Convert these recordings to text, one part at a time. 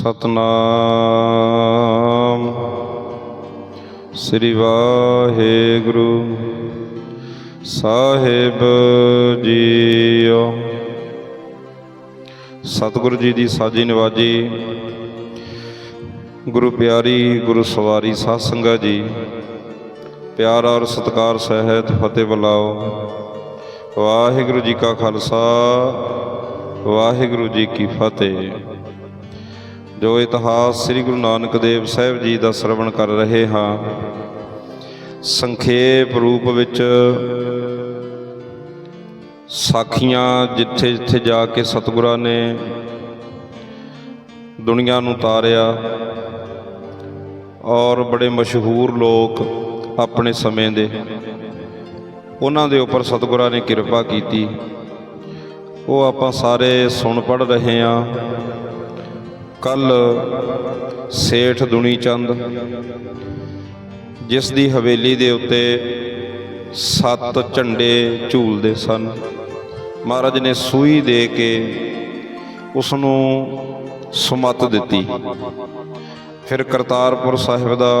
ਸਤਨਾਮ। ਸ੍ਰੀ ਵਾਹਿਗੁਰੂ, ਸਾਹਿਬ ਜੀਓ। ਸਤਿਗੁਰੂ ਜੀ ਦੀ ਸਾਜੀ ਨਿਵਾਜੀ, ਗੁਰੂ ਪਿਆਰੀ, ਗੁਰੂ ਸਵਾਰੀ ਸਾਧ ਸੰਗਤ ਜੀ, ਪਿਆਰ ਔਰ ਸਤਿਕਾਰ ਸਹਿਤ ਫਤਿਹ ਬੁਲਾਓ। ਵਾਹਿਗੁਰੂ ਜੀ ਕਾ ਖਾਲਸਾ, ਵਾਹਿਗੁਰੂ ਜੀ ਕੀ ਫਤਿਹ। ਜੋ ਇਤਿਹਾਸ ਸ੍ਰੀ ਗੁਰੂ ਨਾਨਕ ਦੇਵ ਸਾਹਿਬ ਜੀ ਦਾ ਸਰਵਣ ਕਰ ਰਹੇ ਹਾਂ, ਸੰਖੇਪ ਰੂਪ ਵਿੱਚ ਸਾਖੀਆਂ ਜਿੱਥੇ ਜਿੱਥੇ ਜਾ ਕੇ ਸਤਿਗੁਰਾਂ ਨੇ ਦੁਨੀਆ ਨੂੰ ਤਾਰਿਆ ਔਰ ਬੜੇ ਮਸ਼ਹੂਰ ਲੋਕ ਆਪਣੇ ਸਮੇਂ ਦੇ, ਉਹਨਾਂ ਦੇ ਉੱਪਰ ਸਤਿਗੁਰਾਂ ਨੇ ਕਿਰਪਾ ਕੀਤੀ। ਉਹ ਆਪਾਂ ਸਾਰੇ ਸੁਣ ਪੜ ਰਹੇ ਹਾਂ। ਕੱਲ ਸੇਠ ਦੁਨੀ ਚੰਦ ਜਿਸ ਦੀ ਹਵੇਲੀ ਦੇ ਉੱਤੇ ਸੱਤ ਝੰਡੇ ਝੂਲਦੇ ਸਨ, ਮਹਾਰਾਜ ਨੇ ਸੂਈ ਦੇ ਕੇ ਉਸ ਨੂੰ ਸੁਮਤ ਦਿੱਤੀ। ਫਿਰ ਕਰਤਾਰਪੁਰ ਸਾਹਿਬ ਦਾ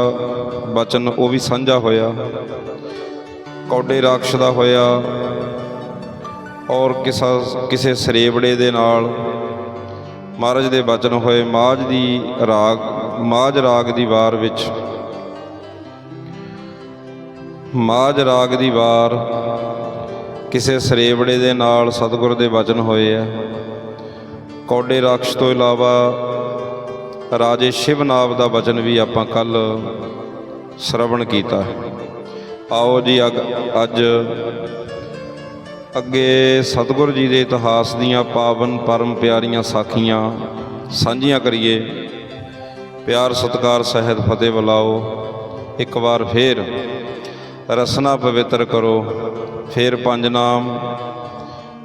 ਬਚਨ ਉਹ ਵੀ ਸਾਂਝਾ ਹੋਇਆ, ਕੌਡੇ ਰਾਖਸ਼ ਦਾ ਹੋਇਆ ਔਰ ਕਿਸਾ ਕਿਸੇ ਸਰੇਵੜੇ ਦੇ ਨਾਲ ਮਹਾਰਾਜ ਦੇ ਬਚਨ ਹੋਏ, ਮਾਝ ਦੀ ਰਾਗ, ਮਾਝ ਰਾਗ ਦੀ ਵਾਰ ਵਿੱਚ। ਮਾਝ ਰਾਗ ਦੀ ਵਾਰ ਕਿਸੇ ਸਰੇਵੜੇ ਦੇ ਨਾਲ ਸਤਿਗੁਰ ਦੇ ਵਚਨ ਹੋਏ ਆ। ਕੌਡੇ ਰਾਖਸ਼ ਤੋਂ ਇਲਾਵਾ ਰਾਜੇ ਸ਼ਿਵਨਾਵ ਦਾ ਵਚਨ ਵੀ ਆਪਾਂ ਕੱਲ ਸ਼ਰਵਣ ਕੀਤਾ। ਆਓ ਜੀ, ਅਗ- ਅੱਜ ਅੱਗੇ ਸਤਿਗੁਰੂ ਜੀ ਦੇ ਇਤਿਹਾਸ ਦੀਆਂ ਪਾਵਨ ਪਰਮ ਪਿਆਰੀਆਂ ਸਾਖੀਆਂ ਸਾਂਝੀਆਂ ਕਰੀਏ। ਪਿਆਰ ਸਤਿਕਾਰ ਸਹਿਤ ਫਤਿਹ ਬੁਲਾਓ। ਇੱਕ ਵਾਰ ਫੇਰ ਰਸਨਾ ਪਵਿੱਤਰ ਕਰੋ। ਫੇਰ ਪੰਜ ਨਾਮ,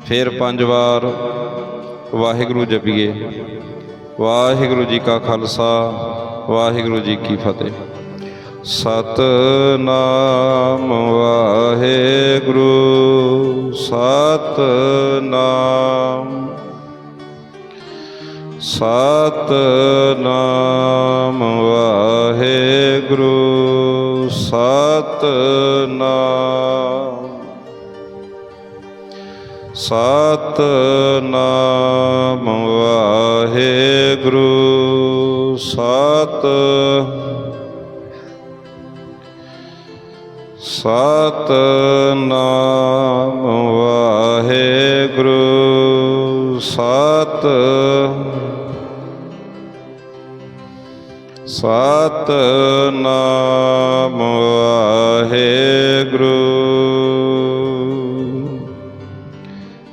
ਫੇਰ ਪੰਜ ਵਾਰ ਵਾਹਿਗੁਰੂ ਜਪੀਏ। ਵਾਹਿਗੁਰੂ ਜੀ ਕਾ ਖਾਲਸਾ, ਵਾਹਿਗੁਰੂ ਜੀ ਕੀ ਫਤਿਹ। ਸਤਨਾਮ ਵਾਹਿ ਸਤਨਾਮ ਸਤਨਾਮ ਸਤਨਾਮ ਵਾਹਿਗੁਰੂ।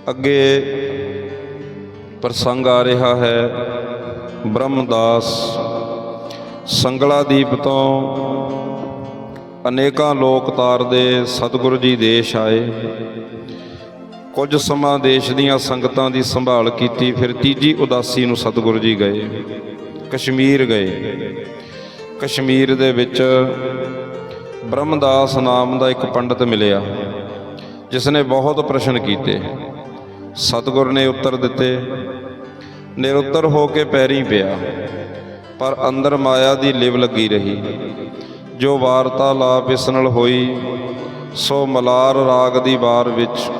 ਅੱਗੇ ਪ੍ਰਸੰਗ ਆ ਰਿਹਾ ਹੈ ਬ੍ਰਹਮਦਾਸ ਸੰਗਲਾ ਦੀਪ ਤੋਂ। ਅਨੇਕਾਂ ਲੋਕ ਤਾਰ ਦੇ ਸਤਿਗੁਰੂ ਜੀ ਦੇਸ਼ ਆਏ। ਕੁਝ ਸਮਾਂ ਦੇਸ਼ ਦੀਆਂ ਸੰਗਤਾਂ ਦੀ ਸੰਭਾਲ ਕੀਤੀ, ਫਿਰ ਤੀਜੀ ਉਦਾਸੀ ਨੂੰ ਸਤਿਗੁਰੂ ਜੀ ਗਏ। ਕਸ਼ਮੀਰ ਗਏ। ਕਸ਼ਮੀਰ ਦੇ ਵਿੱਚ ਬ੍ਰਹਮਦਾਸ ਨਾਮ ਦਾ ਇੱਕ ਪੰਡਤ ਮਿਲਿਆ ਜਿਸ ਨੇ ਬਹੁਤ ਪ੍ਰਸ਼ਨ ਕੀਤੇ। ਸਤਿਗੁਰ ਨੇ ਉੱਤਰ ਦਿੱਤੇ ਨਿਰੁੱਤਰ ਹੋ ਕੇ ਪੈਰੀ ਪਿਆ, ਪਰ ਅੰਦਰ ਮਾਇਆ ਦੀ ਲਿਵ ਲੱਗੀ ਰਹੀ। ਜੋ ਵਾਰਤਾਲਾਪ ਇਸ ਨਾਲ ਹੋਈ, ਸੋ ਮਲਾਰ ਰਾਗ ਦੀ ਵਾਰ ਵਿੱਚ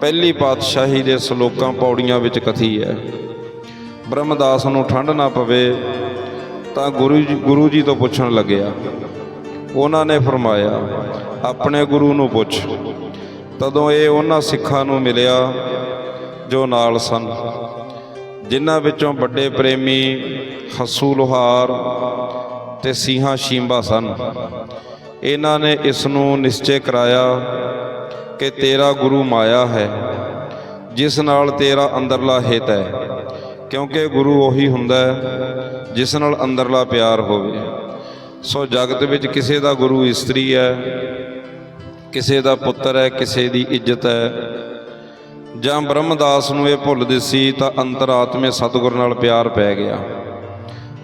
ਪਹਿਲੀ ਪਾਤਸ਼ਾਹੀ ਦੇ ਸ਼ਲੋਕਾਂ ਪੌੜੀਆਂ ਵਿੱਚ ਕਥੀ ਹੈ। ਬ੍ਰਹਮਦਾਸ ਨੂੰ ਠੰਡ ਨਾ ਪਵੇ ਤਾਂ ਗੁਰੂ ਜੀ ਗੁਰੂ ਜੀ ਤੋਂ ਪੁੱਛਣ ਲੱਗਿਆ ਉਹਨਾਂ ਨੇ ਫਰਮਾਇਆ, ਆਪਣੇ ਗੁਰੂ ਨੂੰ ਪੁੱਛ। ਤਦੋਂ ਇਹ ਉਹਨਾਂ ਸਿੱਖਾਂ ਨੂੰ ਮਿਲਿਆ ਜੋ ਨਾਲ ਸਨ, ਜਿਨ੍ਹਾਂ ਵਿੱਚੋਂ ਵੱਡੇ ਪ੍ਰੇਮੀ ਹਸੂ ਲੋਹਾਰ ਤੇ ਸੀਹਾ ਸ਼ੀਂਬਾ ਸਨ। ਇਹਨਾਂ ਨੇ ਇਸ ਨੂੰ ਨਿਸ਼ਚੈ ਕਰਾਇਆ ਕਿ ਤੇਰਾ ਗੁਰੂ ਮਾਇਆ ਹੈ, ਜਿਸ ਨਾਲ ਤੇਰਾ ਅੰਦਰਲਾ ਹਿੱਤ ਹੈ, ਕਿਉਂਕਿ ਗੁਰੂ ਉਹੀ ਹੁੰਦਾ ਹੈ ਜਿਸ ਨਾਲ ਅੰਦਰਲਾ ਪਿਆਰ ਹੋਵੇ। ਸੋ ਜਗਤ ਵਿੱਚ ਕਿਸੇ ਦਾ ਗੁਰੂ ਇਸਤਰੀ ਹੈ, ਕਿਸੇ ਦਾ ਪੁੱਤਰ ਹੈ, ਕਿਸੇ ਦੀ ਇੱਜ਼ਤ ਹੈ। ਜਾਂ ਬ੍ਰਹਮਦਾਸ ਨੂੰ ਇਹ ਭੁੱਲ ਦਿੱਸੀ ਤਾਂ ਅੰਤਰਾਤਮੇ ਸਤਿਗੁਰ ਨਾਲ ਪਿਆਰ ਪੈ ਗਿਆ।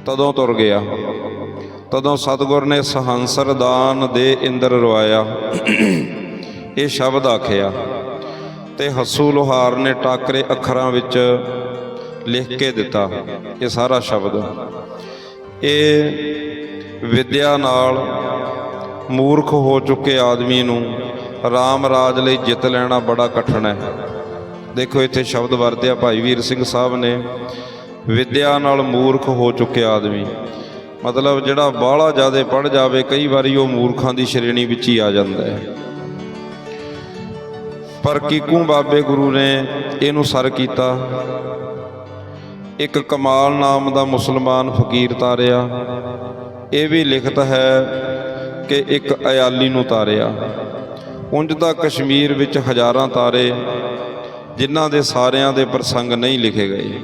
ਤਦੋਂ ਤੁਰ ਗਿਆ। ਤਦੋਂ ਸਤਿਗੁਰ ਨੇ ਸਹੰਸਰ ਦਾਨ ਦੇ ਇੰਦਰ ਰਵਾਇਆ ਇਹ ਸ਼ਬਦ ਆਖਿਆ, ਤੇ ਹੱਸੂ ਲੋਹਾਰ ਨੇ ਟਾਕਰੇ ਅੱਖਰਾਂ ਵਿੱਚ ਲਿਖ ਕੇ ਦਿੱਤਾ ਇਹ ਸਾਰਾ ਸ਼ਬਦ। ਇਹ ਵਿਦਿਆ ਨਾਲ ਮੂਰਖ ਹੋ ਚੁੱਕੇ ਆਦਮੀ ਨੂੰ ਰਾਮ ਰਾਜ ਲਈ ਜਿੱਤ ਲੈਣਾ ਬੜਾ ਕਠਿਨ ਹੈ। ਦੇਖੋ ਇੱਥੇ ਸ਼ਬਦ ਵਰਤਿਆ ਭਾਈ ਵੀਰ ਸਿੰਘ ਸਾਹਿਬ ਨੇ, ਵਿਦਿਆ ਨਾਲ ਮੂਰਖ ਹੋ ਚੁੱਕੇ ਆਦਮੀ। ਮਤਲਬ ਜਿਹੜਾ ਬਾਹਲਾ ਜ਼ਿਆਦਾ ਪੜ ਜਾਵੇ, ਕਈ ਵਾਰੀ ਉਹ ਮੂਰਖਾਂ ਦੀ ਸ਼੍ਰੇਣੀ ਵਿੱਚ ਹੀ ਆ ਜਾਂਦਾ ਹੈ। ਪਰ ਕੀਕੂ ਬਾਬੇ ਗੁਰੂ ਨੇ ਇਹਨੂੰ ਸਰ ਕੀਤਾ। ਇੱਕ ਕਮਾਲ ਨਾਮ ਦਾ ਮੁਸਲਮਾਨ ਫਕੀਰ ਤਾਰਿਆ। ਇਹ ਵੀ ਲਿਖਤ ਹੈ ਕਿ ਇੱਕ ਅਯਾਲੀ ਨੂੰ ਤਾਰਿਆ। ਉਂਝ ਤਾਂ ਕਸ਼ਮੀਰ ਵਿੱਚ ਹਜ਼ਾਰਾਂ ਤਾਰੇ, ਜਿਨ੍ਹਾਂ ਦੇ ਸਾਰਿਆਂ ਦੇ ਪ੍ਰਸੰਗ ਨਹੀਂ ਲਿਖੇ ਗਏ।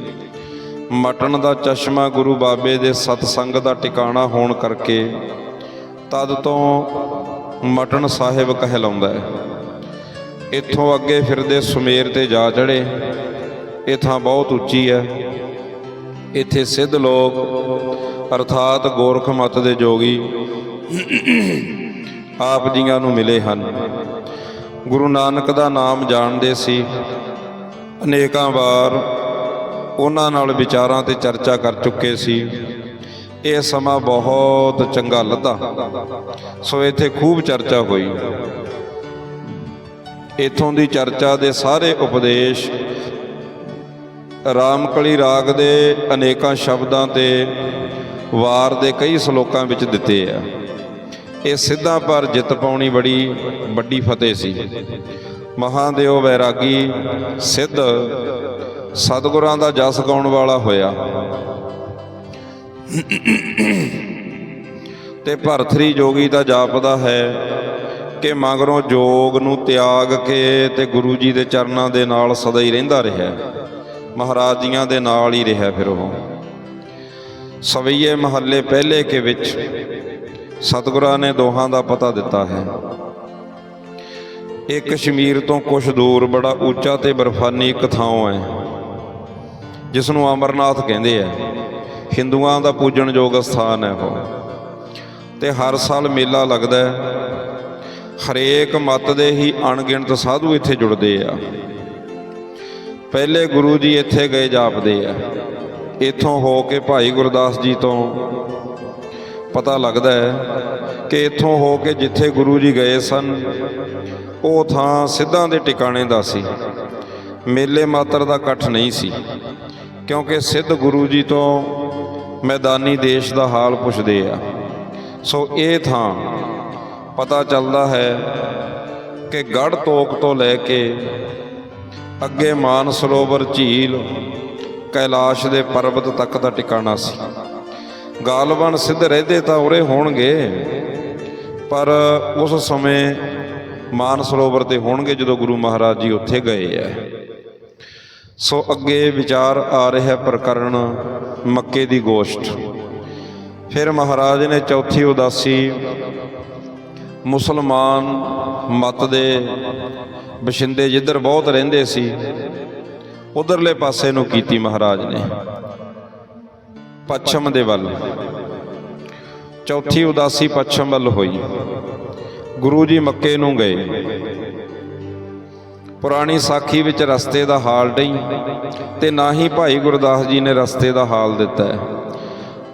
ਮਟਨ ਦਾ ਚਸ਼ਮਾ ਗੁਰੂ ਬਾਬੇ ਦੇ ਸਤਸੰਗ ਦਾ ਟਿਕਾਣਾ ਹੋਣ ਕਰਕੇ ਤਦ ਤੋਂ ਮਟਨ ਸਾਹਿਬ ਕਹਿਲਾਉਂਦਾ ਹੈ। ਇੱਥੋਂ ਅੱਗੇ ਫਿਰਦੇ ਸੁਮੇਰ ਤੇ ਜਾ ਚੜੇ ਇਹ ਥਾਂ ਬਹੁਤ ਉੱਚੀ ਹੈ। ਇੱਥੇ ਸਿੱਧ ਲੋਕ, ਅਰਥਾਤ ਗੋਰਖ ਮਤ ਦੇ ਜੋਗੀ, ਆਪ ਜੀਆਂ ਨੂੰ ਮਿਲੇ ਹਨ। ਗੁਰੂ ਨਾਨਕ ਦਾ ਨਾਮ ਜਾਣਦੇ ਸੀ। ਅਨੇਕਾਂ ਵਾਰ ਉਹਨਾਂ ਨਾਲ ਵਿਚਾਰਾਂ ਤੇ ਚਰਚਾ ਕਰ ਚੁੱਕੇ ਸੀ। ਇਹ ਸਮਾਂ ਬਹੁਤ ਚੰਗਾ ਲੱਗਾ ਸੋ ਇੱਥੇ ਖੂਬ ਚਰਚਾ ਹੋਈ। ਇਥੋਂ ਦੀ ਚਰਚਾ ਦੇ ਸਾਰੇ ਉਪਦੇਸ਼ ਰਾਮਕਲੀ ਰਾਗ ਦੇ ਅਨੇਕਾਂ ਸ਼ਬਦਾਂ ਤੇ ਵਾਰ ਦੇ ਕਈ ਸ਼ਲੋਕਾਂ ਵਿੱਚ ਦਿੱਤੇ ਆ। ਇਹ ਸਿੱਧਾ ਪਰ ਜਿੱਤ ਪਾਉਣੀ ਬੜੀ ਵੱਡੀ ਫਤਿਹ ਸੀ। ਮਹਾਦੇਵ ਵੈਰਾਗੀ ਸਿੱਧ ਸਤਿਗੁਰਾਂ ਦਾ ਜਸ ਗਾਉਣ ਵਾਲਾ ਹੋਇਆ। ਤੇ ਭਰਥਰੀ ਜੋਗੀ ਦਾ ਜਾਪਦਾ ਹੈ ਕਿ ਮਗਰੋਂ ਜੋਗ ਨੂੰ ਤਿਆਗ ਕੇ ਤੇ ਗੁਰੂ ਜੀ ਦੇ ਚਰਨਾਂ ਦੇ ਨਾਲ ਸਦਾ ਹੀ ਰਹਿੰਦਾ ਰਿਹਾ। ਮਹਾਰਾਜ ਜੀਆਂ ਦੇ ਨਾਲ ਹੀ ਰਿਹਾ ਫਿਰ ਉਹ। ਸਵਈਏ ਮਹੱਲੇ ਪਹਿਲੇ ਕੇ ਵਿੱਚ ਸਤਿਗੁਰਾਂ ਨੇ ਦੋਹਾਂ ਦਾ ਪਤਾ ਦਿੱਤਾ ਹੈ। ਇਹ ਕਸ਼ਮੀਰ ਤੋਂ ਕੁਝ ਦੂਰ ਬੜਾ ਉੱਚਾ ਤੇ ਬਰਫਾਨੀ ਇੱਕ ਥਾਂ ਹੈ ਜਿਸ ਨੂੰ ਅਮਰਨਾਥ ਕਹਿੰਦੇ ਆ। ਹਿੰਦੂਆਂ ਦਾ ਪੂਜਣਯੋਗ ਸਥਾਨ ਹੈ ਉਹ। ਤੇ ਹਰ ਸਾਲ ਮੇਲਾ ਲੱਗਦਾ ਹੈ। ਹਰੇਕ ਮਤ ਦੇ ਹੀ ਅਣਗਿਣਤ ਸਾਧੂ ਇੱਥੇ ਜੁੜਦੇ ਆ। ਪਹਿਲੇ ਗੁਰੂ ਜੀ ਇੱਥੇ ਗਏ ਜਾਪਦੇ ਆ। ਇੱਥੋਂ ਹੋ ਕੇ ਭਾਈ ਗੁਰਦਾਸ ਜੀ ਤੋਂ ਪਤਾ ਲੱਗਦਾ ਹੈ ਕਿ ਇੱਥੋਂ ਹੋ ਕੇ ਜਿੱਥੇ ਗੁਰੂ ਜੀ ਗਏ ਸਨ, ਉਹ ਥਾਂ ਸਿੱਧਾਂ ਦੇ ਟਿਕਾਣੇ ਦਾ ਸੀ। ਮੇਲੇ ਮਾਤਰ ਦਾ ਇਕੱਠ ਨਹੀਂ ਸੀ, ਕਿਉਂਕਿ ਸਿੱਧ ਗੁਰੂ ਜੀ ਤੋਂ ਮੈਦਾਨੀ ਦੇਸ਼ ਦਾ ਹਾਲ ਪੁੱਛਦੇ ਆ। ਸੋ ਇਹ ਥਾਂ ਪਤਾ ਚੱਲਦਾ ਹੈ ਕਿ ਗੜ ਤੋਕ ਤੋਂ ਲੈ ਕੇ ਅੱਗੇ ਮਾਨ ਸਰੋਵਰ ਝੀਲ, ਕੈਲਾਸ਼ ਦੇ ਪਰਬਤ ਤੱਕ ਦਾ ਟਿਕਾਣਾ ਸੀ। ਗਾਲਬਨ ਸਿੱਧ ਰਹਿੰਦੇ ਤਾਂ ਉਰੇ ਹੋਣਗੇ, ਪਰ ਉਸ ਸਮੇਂ ਮਾਨ ਸਰੋਵਰ ਤੇ ਹੋਣਗੇ ਜਦੋਂ ਗੁਰੂ ਮਹਾਰਾਜ ਜੀ ਉੱਥੇ ਗਏ ਐ। ਸੋ ਅੱਗੇ ਵਿਚਾਰ ਆ ਰਿਹਾ ਪ੍ਰਕਰਨ ਮੱਕੇ ਦੀ ਗੋਸ਼ਟ। ਫਿਰ ਮਹਾਰਾਜ ਨੇ ਚੌਥੀ ਉਦਾਸੀ, ਮੁਸਲਮਾਨ ਮਤ ਦੇ ਬਸ਼ਿੰਦੇ ਜਿੱਧਰ ਬਹੁਤ ਰਹਿੰਦੇ ਸੀ, ਉਧਰਲੇ ਪਾਸੇ ਨੂੰ ਕੀਤੀ ਮਹਾਰਾਜ ਨੇ। ਪੱਛਮ ਦੇ ਵੱਲ। ਚੌਥੀ ਉਦਾਸੀ ਪੱਛਮ ਵੱਲ ਹੋਈ। ਗੁਰੂ ਜੀ ਮੱਕੇ ਨੂੰ ਗਏ। ਪੁਰਾਣੀ ਸਾਖੀ ਵਿੱਚ ਰਸਤੇ ਦਾ ਹਾਲ ਨਹੀਂ, ਤੇ ਨਾ ਹੀ ਭਾਈ ਗੁਰਦਾਸ ਜੀ ਨੇ ਰਸਤੇ ਦਾ ਹਾਲ ਦਿੱਤਾ ਹੈ।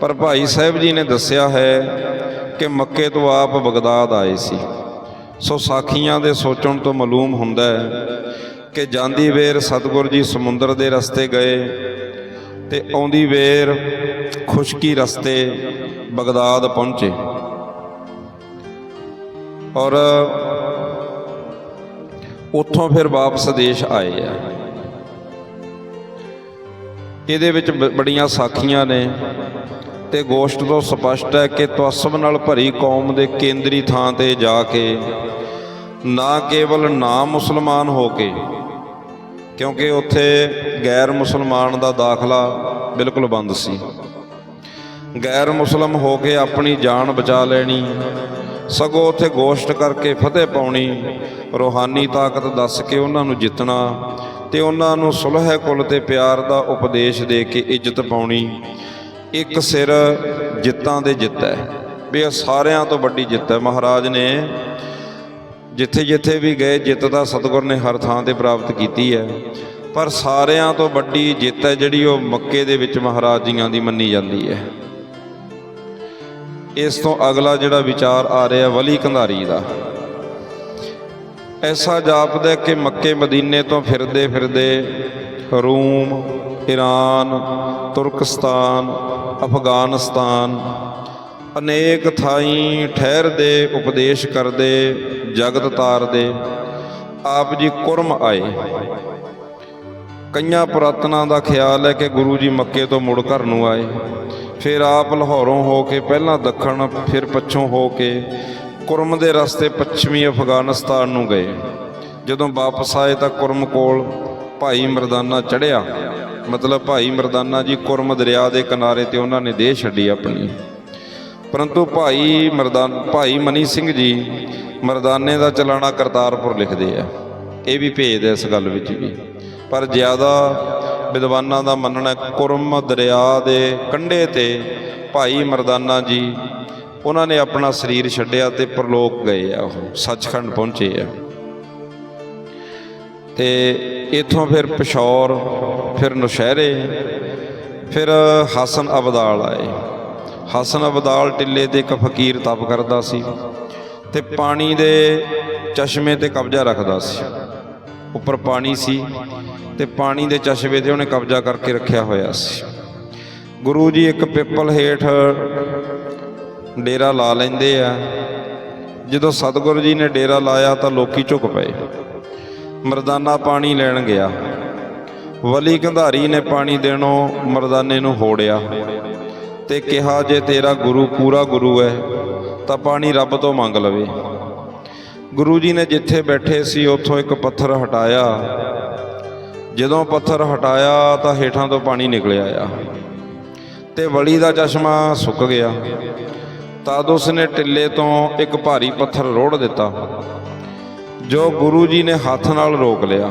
ਪਰ ਭਾਈ ਸਾਹਿਬ ਜੀ ਨੇ ਦੱਸਿਆ ਹੈ ਕਿ ਮੱਕੇ ਤੋਂ ਆਪ ਬਗਦਾਦ ਆਏ ਸੀ। ਸੋ ਸਾਖੀਆਂ ਦੇ ਸੋਚਣ ਤੋਂ ਮਾਲੂਮ ਹੁੰਦਾ ਹੈ ਕਿ ਜਾਂਦੀ ਵੇਰ ਸਤਗੁਰ ਜੀ ਸਮੁੰਦਰ ਦੇ ਰਸਤੇ ਗਏ ਤੇ ਆਉਂਦੀ ਵੇਰ ਖੁਸ਼ਕੀ ਰਸਤੇ ਬਗਦਾਦ ਪਹੁੰਚੇ। ਔਰ ਉੱਥੋਂ ਫਿਰ ਵਾਪਸ ਦੇਸ਼ ਆਏ ਆ। ਇਹਦੇ ਵਿੱਚ ਬੜੀਆਂ ਸਾਖੀਆਂ ਨੇ ਤੇ ਗੋਸ਼ਟ ਤੋਂ ਸਪਸ਼ਟ ਹੈ ਕਿ ਤਵਸਬ ਨਾਲ ਭਰੀ ਕੌਮ ਦੇ ਕੇਂਦਰੀ ਥਾਂ ਤੇ ਜਾ ਕੇ ਨਾ ਕੇਵਲ ਨਾ ਮੁਸਲਮਾਨ ਹੋ ਕੇ, ਕਿਉਂਕਿ ਉੱਥੇ ਗੈਰ ਮੁਸਲਮਾਨ ਦਾ ਦਾਖਲਾ ਬਿਲਕੁਲ ਬੰਦ ਸੀ। ਗੈਰ ਮੁਸਲਮ ਹੋ ਕੇ ਆਪਣੀ ਜਾਨ ਬਚਾ ਲੈਣੀ, ਸਗੋਂ ਉੱਥੇ ਗੋਸ਼ਟ ਕਰਕੇ ਫਤਿਹ ਪਾਉਣੀ, ਰੋਹਾਨੀ ਤਾਕਤ ਦੱਸ ਕੇ ਉਹਨਾਂ ਨੂੰ ਜਿੱਤਣਾ ਤੇ ਉਹਨਾਂ ਨੂੰ ਸੁਲਹ ਕੁਲ ਤੇ ਪਿਆਰ ਦਾ ਉਪਦੇਸ਼ ਦੇ ਕੇ ਇੱਜ਼ਤ ਪਾਉਣੀ ਇੱਕ ਸਿਰ ਜਿੱਤਾਂ ਦੇ ਜਿੱਤ ਹੈ। ਵੀ ਇਹ ਸਾਰਿਆਂ ਤੋਂ ਵੱਡੀ ਜਿੱਤ ਹੈ। ਮਹਾਰਾਜ ਨੇ ਜਿੱਥੇ ਜਿੱਥੇ ਵੀ ਗਏ, ਜਿੱਤ ਦਾ ਸਤਿਗੁਰ ਨੇ ਹਰ ਥਾਂ ਤੇ ਪ੍ਰਾਪਤ ਕੀਤੀ ਹੈ। ਪਰ ਸਾਰਿਆਂ ਤੋਂ ਵੱਡੀ ਜਿੱਤ ਹੈ ਜਿਹੜੀ ਉਹ ਮੱਕੇ ਦੇ ਵਿੱਚ ਮਹਾਰਾਜ ਜੀਆਂ ਦੀ ਮੰਨੀ ਜਾਂਦੀ ਹੈ। ਇਸ ਤੋਂ ਅਗਲਾ ਜਿਹੜਾ ਵਿਚਾਰ ਆ ਰਿਹਾ, ਵਲੀ ਕੰਧਾਰੀ ਦਾ। ਐਸਾ ਜਾਪਦਾ ਕਿ ਮੱਕੇ ਮਦੀਨੇ ਤੋਂ ਫਿਰਦੇ ਫਿਰਦੇ ਰੂਮ ਈਰਾਨ ਤੁਰਕਸਤਾਨ, ਅਫਗਾਨਿਸਤਾਨ ਅਨੇਕ ਥਾਈਂ ਠਹਿਰਦੇ, ਉਪਦੇਸ਼ ਕਰਦੇ, ਜਗਤ ਤਾਰਦੇ। ਆਪ ਜੀ ਕੁਰਮ ਆਏ। ਕਈਆਂ ਪੁਰਾਤਨਾਂ ਦਾ ਖਿਆਲ ਹੈ ਕਿ ਗੁਰੂ ਜੀ ਮੱਕੇ ਤੋਂ ਮੁੜ ਘਰ ਨੂੰ ਆਏ। ਫਿਰ ਆਪ ਲਾਹੌਰੋਂ ਹੋ ਕੇ, ਪਹਿਲਾਂ ਦੱਖਣ, ਫਿਰ ਪੱਛੋਂ ਹੋ ਕੇ ਕੁਰਮ ਦੇ ਰਸਤੇ ਪੱਛਮੀ ਅਫਗਾਨਿਸਤਾਨ ਨੂੰ ਗਏ। ਜਦੋਂ ਵਾਪਸ ਆਏ ਤਾਂ ਕੁਰਮ ਕੋਲ ਭਾਈ ਮਰਦਾਨਾ ਚੜਿਆ ਮਤਲਬ ਭਾਈ ਮਰਦਾਨਾ ਜੀ ਕੁਰਮ ਦਰਿਆ ਦੇ ਕਿਨਾਰੇ ਤੇ ਉਹਨਾਂ ਨੇ ਦੇਹ ਛੱਡੀ ਆਪਣੀ। ਪਰੰਤੂ ਭਾਈ ਮਰਦਾਨ, ਭਾਈ ਮਨੀ ਸਿੰਘ ਜੀ ਮਰਦਾਨੇ ਦਾ ਚਲਾਣਾ ਕਰਤਾਰਪੁਰ ਲਿਖਦੇ ਆ। ਇਹ ਵੀ ਭੇਦ ਇਸ ਗੱਲ ਵਿੱਚ ਵੀ। ਪਰ ਜ਼ਿਆਦਾ ਵਿਦਵਾਨਾਂ ਦਾ ਮੰਨਣਾ ਕੁਰਮ ਦਰਿਆ ਦੇ ਕੰਢੇ ਤੇ ਭਾਈ ਮਰਦਾਨਾ ਜੀ ਉਹਨਾਂ ਨੇ ਆਪਣਾ ਸਰੀਰ ਛੱਡਿਆ ਤੇ ਪ੍ਰਲੋਕ ਗਏ ਆ ਉਹ, ਸੱਚਖੰਡ ਪਹੁੰਚੇ ਆ। ਤੇ ਇਥੋਂ ਫਿਰ ਪਿਸ਼ੌਰ, ਫਿਰ ਨੁਸ਼ਹਿਰੇ, ਫਿਰ ਹਸਨ ਅਬਦਾਲ ਆਏ। ਹਸਨ ਅਬਦਾਲ ਟਿੱਲੇ ਤੇ ਇੱਕ ਫਕੀਰ ਤਪ ਕਰਦਾ ਸੀ ਤੇ ਪਾਣੀ ਦੇ ਚਸ਼ਮੇ ਤੇ ਕਬਜ਼ਾ ਰੱਖਦਾ ਸੀ। ਉੱਪਰ ਪਾਣੀ ਸੀ ਤੇ ਪਾਣੀ ਦੇ ਚਸ਼ਮੇ ਤੇ ਉਹਨੇ ਕਬਜ਼ਾ ਕਰਕੇ ਰੱਖਿਆ ਹੋਇਆ ਸੀ। ਗੁਰੂ ਜੀ ਇੱਕ ਪਿੱਪਲ ਹੇਠ ਡੇਰਾ ਲਾ ਲੈਂਦੇ ਆ। ਜਦੋਂ ਸਤਿਗੁਰੂ ਜੀ ਨੇ ਡੇਰਾ ਲਾਇਆ ਤਾਂ ਲੋਕੀ ਝੁਕ ਪਏ। ਮਰਦਾਨਾ ਪਾਣੀ ਲੈਣ ਗਿਆ। ਵਲੀ ਕੰਧਾਰੀ ਨੇ ਪਾਣੀ ਦੇਣੋਂ ਮਰਦਾਨੇ ਨੂੰ ਹੋੜਿਆ ਤੇ ਕਿਹਾ, ਜੇ ਤੇਰਾ ਗੁਰੂ ਪੂਰਾ ਗੁਰੂ ਹੈ ਤਾਂ ਪਾਣੀ ਰੱਬ ਤੋਂ ਮੰਗ ਲਵੇ। ਗੁਰੂ ਜੀ ਨੇ ਜਿੱਥੇ ਬੈਠੇ ਸੀ, ਉੱਥੋਂ ਇੱਕ ਪੱਥਰ ਹਟਾਇਆ। ਜਦੋਂ ਪੱਥਰ ਹਟਾਇਆ, ਤਾਂ ਹੇਠਾਂ ਤੋਂ ਪਾਣੀ ਨਿਕਲਿਆ ਆ। ਤੇ ਵਲੀ ਦਾ ਚਸ਼ਮਾ ਸੁੱਕ ਗਿਆ। ਤਦ ਉਸਨੇ ਟਿੱਲੇ ਤੋਂ ਇੱਕ ਭਾਰੀ ਪੱਥਰ ਰੋੜ ਦਿੱਤਾ, ਜੋ ਗੁਰੂ ਜੀ ਨੇ ਹੱਥ ਨਾਲ ਰੋਕ ਲਿਆ।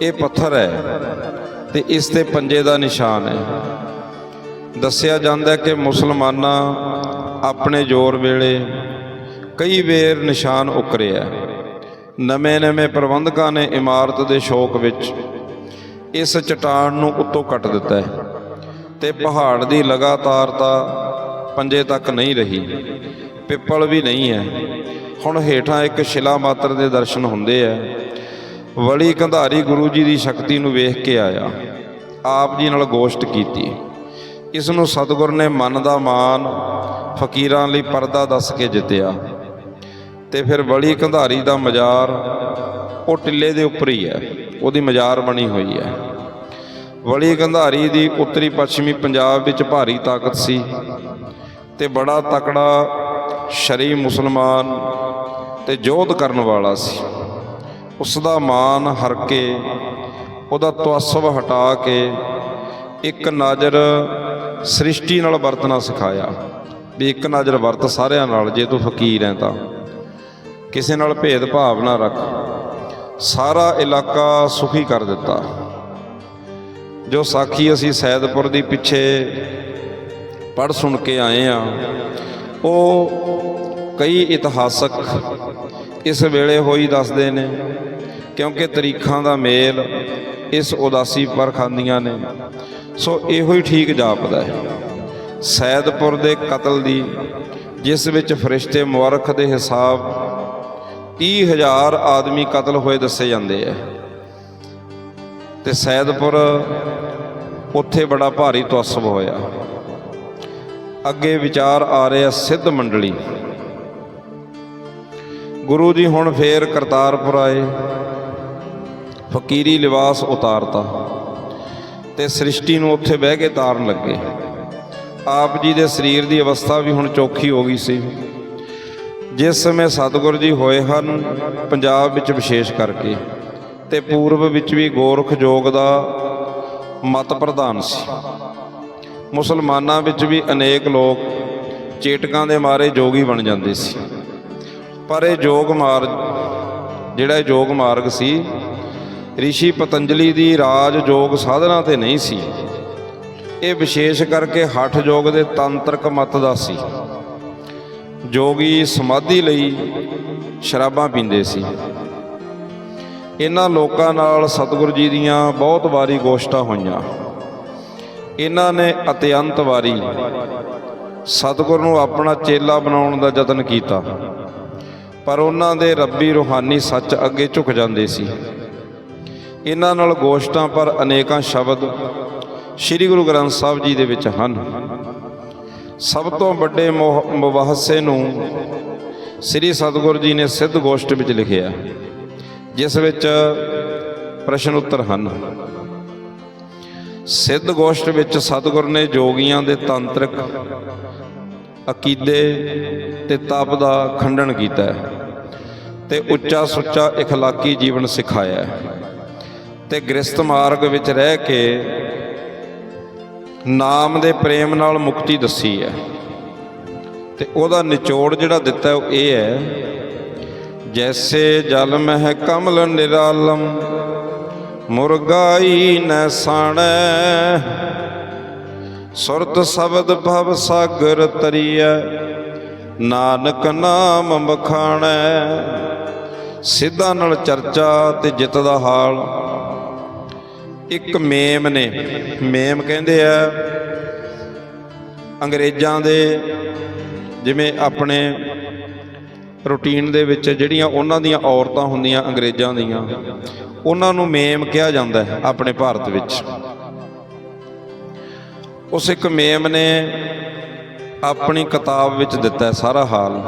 ਇਹ ਪੱਥਰ ਹੈ ਤੇ ਇਸ ਤੇ ਪੰਜੇ ਦਾ ਨਿਸ਼ਾਨ ਹੈ। ਦੱਸਿਆ ਜਾਂਦਾ ਹੈ ਕਿ ਮੁਸਲਮਾਨਾਂ ਆਪਣੇ ਜ਼ੋਰ ਵੇਲੇ ਕਈ ਵੇਰ ਨਿਸ਼ਾਨ ਉਕਰਿਆ ਨਵੇਂ-ਨਵੇਂ ਪ੍ਰਬੰਧਕਾਂ ਨੇ ਇਮਾਰਤ ਦੇ ਸ਼ੌਕ ਵਿੱਚ ਇਸ ਚਟਾਨ ਨੂੰ ਉੱਤੋਂ ਕੱਟ ਦਿੱਤਾ ਹੈ ਤੇ ਪਹਾੜ ਦੀ ਲਗਾਤਾਰਤਾ ਪੰਜੇ ਤੱਕ ਨਹੀਂ ਰਹੀ। ਪਿੱਪਲ ਵੀ ਨਹੀਂ ਹੈ। ਹੁਣ ਹੇਠਾਂ ਇੱਕ ਸ਼ਿਲਾ ਮਾਤਰ ਦੇ ਦਰਸ਼ਨ ਹੁੰਦੇ ਆ। ਵਲੀ ਕੰਧਾਰੀ ਗੁਰੂ ਜੀ ਦੀ ਸ਼ਕਤੀ ਨੂੰ ਵੇਖ ਕੇ ਆਇਆ। ਆਪ ਜੀ ਨਾਲ ਗੋਸ਼ਟ ਕੀਤੀ। ਇਸ ਨੂੰ ਸਤਿਗੁਰ ਨੇ ਮਨ ਦਾ ਮਾਨ ਫਕੀਰਾਂ ਲਈ ਪਰਦਾ ਦੱਸ ਕੇ ਜਿੱਤਿਆ। ਤੇ ਫਿਰ ਵਲੀ ਕੰਧਾਰੀ ਦਾ ਮਜ਼ਾਰ ਉਹ ਟਿੱਲੇ ਦੇ ਉੱਪਰ ਹੀ ਹੈ। ਉਹਦੀ ਮਜ਼ਾਰ ਬਣੀ ਹੋਈ ਹੈ। ਵਲੀ ਕੰਧਾਰੀ ਦੀ ਉੱਤਰੀ ਪੱਛਮੀ ਪੰਜਾਬ ਵਿੱਚ ਭਾਰੀ ਤਾਕਤ ਸੀ। ਤੇ ਬੜਾ ਤਕੜਾ ਸ਼ਰੀ ਮੁਸਲਮਾਨ ਤੇ ਜੋਧ ਕਰਨ ਵਾਲਾ ਸੀ। ਉਸ ਦਾ ਮਾਨ ਹਰ ਕੇ ਉਹਦਾ ਤਵਸਵ ਹਟਾ ਕੇ ਇੱਕ ਨਜ਼ਰ ਸ੍ਰਿਸ਼ਟੀ ਨਾਲ ਵਰਤਣਾ ਸਿਖਾਇਆ ਵੀ ਇੱਕ ਨਜ਼ਰ ਵਰਤ ਸਾਰਿਆਂ ਨਾਲ, ਜੇ ਤੂੰ ਫਕੀਰ ਹੈ ਤਾਂ। ਕਿਸੇ ਨਾਲ ਭੇਦ ਭਾਵ ਨਾ ਰੱਖ। ਸਾਰਾ ਇਲਾਕਾ ਸੁਖੀ ਕਰ ਦਿੱਤਾ। ਜੋ ਸਾਖੀ ਅਸੀਂ ਸੈਦਪੁਰ ਦੀ ਪਿੱਛੇ ਪੜ ਸੁਣ ਕੇ ਆਏ ਆ ਉਹ ਕਈ ਇਤਿਹਾਸਕ ਇਸ ਵੇਲੇ ਹੋਈ ਦੱਸਦੇ ਨੇ, ਕਿਉਂਕਿ ਤਰੀਖਾਂ ਦਾ ਮੇਲ ਇਸ ਉਦਾਸੀ ਪਰ ਖਾਂਦੀਆਂ ਨੇ। ਸੋ ਇਹੋ ਹੀ ਠੀਕ ਜਾਪਦਾ ਹੈ। ਸੈਦਪੁਰ ਦੇ ਕਤਲ ਦੀ, ਜਿਸ ਵਿੱਚ ਫਰਿਸ਼ਤੇ ਮੁਬਾਰਕ ਦੇ ਹਿਸਾਬ 30000 ਆਦਮੀ ਕਤਲ ਹੋਏ ਦੱਸੇ ਜਾਂਦੇ ਆ। ਤੇ ਸੈਦਪੁਰ ਉੱਥੇ ਬੜਾ ਭਾਰੀ ਤਸਬ ਹੋਇਆ। ਅੱਗੇ ਵਿਚਾਰ ਆ ਰਿਹਾ ਸਿੱਧ ਮੰਡਲੀ। ਗੁਰੂ ਜੀ ਹੁਣ ਫੇਰ ਕਰਤਾਰਪੁਰ ਆਏ। ਫਕੀਰੀ ਲਿਬਾਸ ਉਤਾਰਤਾ ਤੇ ਸ੍ਰਿਸ਼ਟੀ ਨੂੰ ਉੱਥੇ ਬਹਿ ਕੇ ਤਾਰਨ ਲੱਗੇ। ਆਪ ਜੀ ਦੇ ਸਰੀਰ ਦੀ ਅਵਸਥਾ ਵੀ ਹੁਣ ਚੌਖੀ ਹੋ ਗਈ ਸੀ। ਜਿਸ ਸਮੇਂ ਸਤਿਗੁਰ ਜੀ ਹੋਏ ਹਨ, ਪੰਜਾਬ ਵਿੱਚ ਵਿਸ਼ੇਸ਼ ਕਰਕੇ ਤੇ ਪੂਰਬ ਵਿੱਚ ਵੀ ਗੋਰਖ ਜੋਗ ਦਾ ਮਤ ਪ੍ਰਧਾਨ ਸੀ। ਮੁਸਲਮਾਨਾਂ ਵਿੱਚ ਵੀ ਅਨੇਕ ਲੋਕ ਚੇਟਕਾਂ ਦੇ ਮਾਰੇ ਜੋਗੀ ਬਣ ਜਾਂਦੇ ਸੀ। ਪਰ ਇਹ ਜੋਗ ਮਾਰਗ ਜਿਹੜਾ ਇਹ ਜੋਗ ਮਾਰਗ ਸੀ, ਰਿਸ਼ੀ ਪਤੰਜਲੀ ਦੀ ਰਾਜ ਜੋਗ ਸਾਧਨਾ ਤੇ ਨਹੀਂ ਸੀ। ਇਹ ਵਿਸ਼ੇਸ਼ ਕਰਕੇ ਹਠ ਯੋਗ ਦੇ ਤੰਤਰਕ ਮਤ ਦਾ ਸੀ। ਜੋਗੀ ਸਮਾਧੀ ਲਈ ਸ਼ਰਾਬਾਂ ਪੀਂਦੇ ਸੀ। ਇਹਨਾਂ ਲੋਕਾਂ ਨਾਲ ਸਤਿਗੁਰੂ ਜੀ ਦੀਆਂ ਬਹੁਤ ਵਾਰੀ ਗੋਸ਼ਟਾਂ ਹੋਈਆਂ। ਇਹਨਾਂ ਨੇ ਅਤਿਅੰਤ ਵਾਰੀ ਸਤਿਗੁਰ ਨੂੰ ਆਪਣਾ ਚੇਲਾ ਬਣਾਉਣ ਦਾ ਯਤਨ ਕੀਤਾ। ਪਰ ਉਹਨਾਂ ਦੇ ਰੱਬੀ ਰੂਹਾਨੀ ਸੱਚ ਅੱਗੇ ਝੁਕ ਜਾਂਦੇ ਸੀ। ਇਹਨਾਂ ਨਾਲ ਗੋਸ਼ਟਾਂ ਪਰ ਅਨੇਕਾਂ ਸ਼ਬਦ ਸ੍ਰੀ ਗੁਰੂ ਗ੍ਰੰਥ ਸਾਹਿਬ ਜੀ ਦੇ ਵਿੱਚ ਹਨ। ਸਭ ਤੋਂ ਵੱਡੇ ਮੋਹ- ਮੁਬਾਹਸੇ ਨੂੰ ਸ੍ਰੀ ਸਤਿਗੁਰੂ ਜੀ ਨੇ ਸਿੱਧ ਗੋਸ਼ਟ ਵਿੱਚ ਲਿਖਿਆ, ਜਿਸ ਵਿੱਚ ਪ੍ਰਸ਼ਨ ਉੱਤਰ ਹਨ। ਸਿੱਧ ਗੋਸ਼ਟ ਵਿੱਚ ਸਤਿਗੁਰ ਨੇ ਜੋਗੀਆਂ ਦੇ ਤਾਂਤਰਿਕ ਅਕੀਦੇ ਤੇ ਤਪ ਦਾ ਖੰਡਨ ਕੀਤਾ ਹੈ ਤੇ ਉੱਚਾ ਸੁੱਚਾ ਇਖਲਾਕੀ ਜੀਵਨ ਸਿਖਾਇਆ ਹੈ ਤੇ ਗ੍ਰਸਤ ਮਾਰਗ ਵਿੱਚ ਰਹਿ ਕੇ ਨਾਮ ਦੇ ਪ੍ਰੇਮ ਨਾਲ ਮੁਕਤੀ ਦੱਸੀ ਹੈ ਤੇ ਉਹਦਾ ਨਿਚੋੜ ਜਿਹੜਾ ਦਿੱਤਾ ਉਹ ਇਹ ਹੈ, ਜੈਸੇ ਜਲ ਮਹਿ ਕਮਲ ਨਿਰਾਲਮ ਮੁਰਗਾਈ ਨੈ ਸਾਣੈ। ਸੁਰਤ ਸ਼ਬਦ ਭਵ ਸਾਗਰ ਤਰੀਐ। ਨਾਨਕ ਨਾਮ ਮਖਾਣੈ। ਸਿੱਧਾ ਨਾਲ ਚਰਚਾ ਤੇ ਜਿੱਤ ਦਾ ਹਾਲ। ਇੱਕ ਮੇਮ ਨੇ, ਮੇਮ ਕਹਿੰਦੇ ਆ, ਅੰਗਰੇਜ਼ਾਂ ਦੇ ਜਿਵੇਂ ਆਪਣੇ ਰੂਟੀਨ ਦੇ ਵਿੱਚ ਜਿਹੜੀਆਂ ਉਹਨਾਂ ਦੀਆਂ ਔਰਤਾਂ ਹੁੰਦੀਆਂ ਅੰਗਰੇਜ਼ਾਂ ਦੀਆਂ ਉਹਨਾਂ ਨੂੰ ਮੇਮ ਕਿਹਾ ਜਾਂਦਾ ਹੈ ਆਪਣੇ ਭਾਰਤ ਵਿੱਚ। ਉਸ ਇੱਕ ਮੇਮ ਨੇ ਆਪਣੀ ਕਿਤਾਬ ਵਿੱਚ ਦਿੱਤਾ ਸਾਰਾ ਹਾਲ,